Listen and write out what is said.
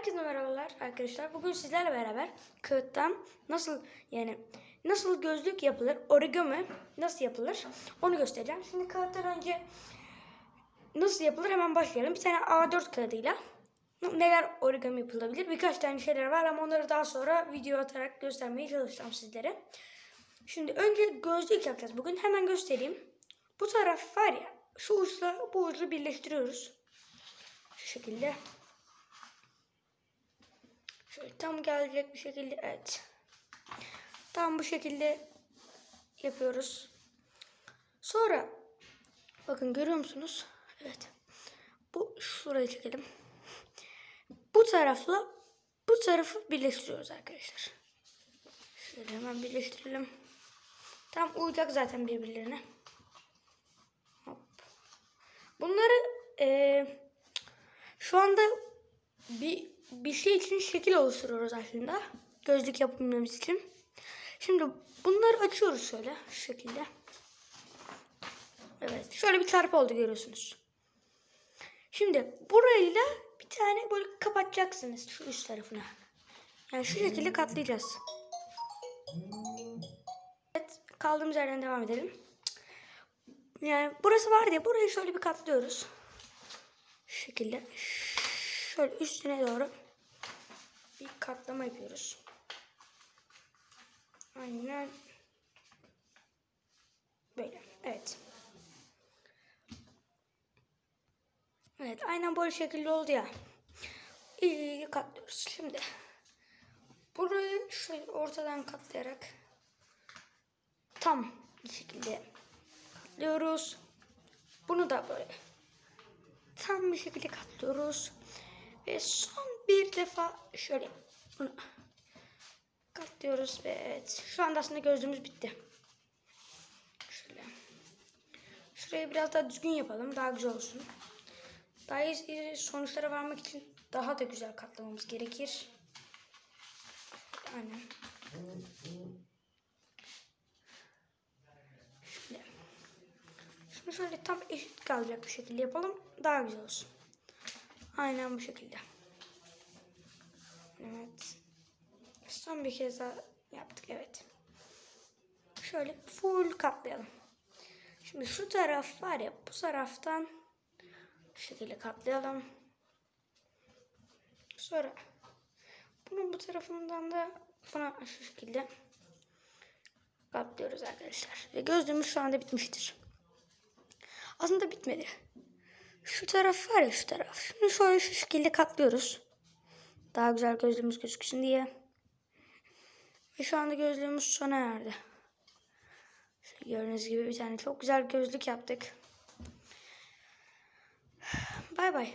Herkese merhabalar arkadaşlar. Bugün sizlerle beraber kağıttan nasıl yani nasıl gözlük yapılır, origami nasıl yapılır onu göstereceğim. Şimdi kağıttan önce nasıl yapılır hemen başlayalım. Bir tane A4 kağıdıyla neler origami yapılabilir birkaç tane şeyler var ama onları daha sonra video atarak göstermeye çalışacağım sizlere. Şimdi önce gözlük yapacağız. Bugün hemen göstereyim. Bu taraf var ya şu uçla bu ucu birleştiriyoruz. Şu şekilde. Şöyle tam gelecek bir şekilde evet. Tam bu şekilde yapıyoruz. Sonra bakın görüyor musunuz? Evet. Bu şurayı çekelim. Bu tarafla bu tarafı birleştiriyoruz arkadaşlar. Şöyle hemen birleştirelim. Tam uyacak zaten birbirlerine. Hop. Bunları eee şu anda bir bir şey için şekil oluşturuyoruz aslında. Gözlük yapabilmemiz için. Şimdi bunları açıyoruz şöyle şu şekilde. Evet şöyle bir çarpı oldu görüyorsunuz. Şimdi burayla bir tane böyle kapatacaksınız şu üst tarafına. Yani şu şekilde katlayacağız. Evet kaldığımız yerden devam edelim. Yani burası var diye burayı şöyle bir katlıyoruz. Şu şekilde. Şöyle üstüne doğru bir katlama yapıyoruz. Aynen. Böyle. Evet. Evet. Aynen böyle şekilde oldu ya. İyi katlıyoruz. Şimdi burayı şöyle ortadan katlayarak tam bir şekilde katlıyoruz. Bunu da böyle tam bir şekilde katlıyoruz. Ve son bir defa şöyle bunu katlıyoruz ve evet şu anda aslında gözlüğümüz bitti. Şöyle. Şurayı biraz daha düzgün yapalım. Daha güzel olsun. Daha iyi sonuçlara varmak için daha da güzel katlamamız gerekir. Aynen. Şöyle. Şunu şöyle tam eşit kalacak bir şekilde yapalım. Daha güzel olsun. Aynen bu şekilde. Evet. Son bir kez daha yaptık. Evet. Şöyle full katlayalım. Şimdi şu taraf var ya bu taraftan şu şekilde katlayalım. Sonra bunun bu tarafından da buna şu şekilde katlıyoruz arkadaşlar. Ve gözlüğümüz şu anda bitmiştir. Aslında bitmedi. Şu taraf var ya şu taraf. Şunu şöyle şu şekilde katlıyoruz. Daha güzel gözlüğümüz gözüksün diye. Ve şu anda gözlüğümüz sona erdi. Gördüğünüz gibi bir tane çok güzel gözlük yaptık. Bay bay.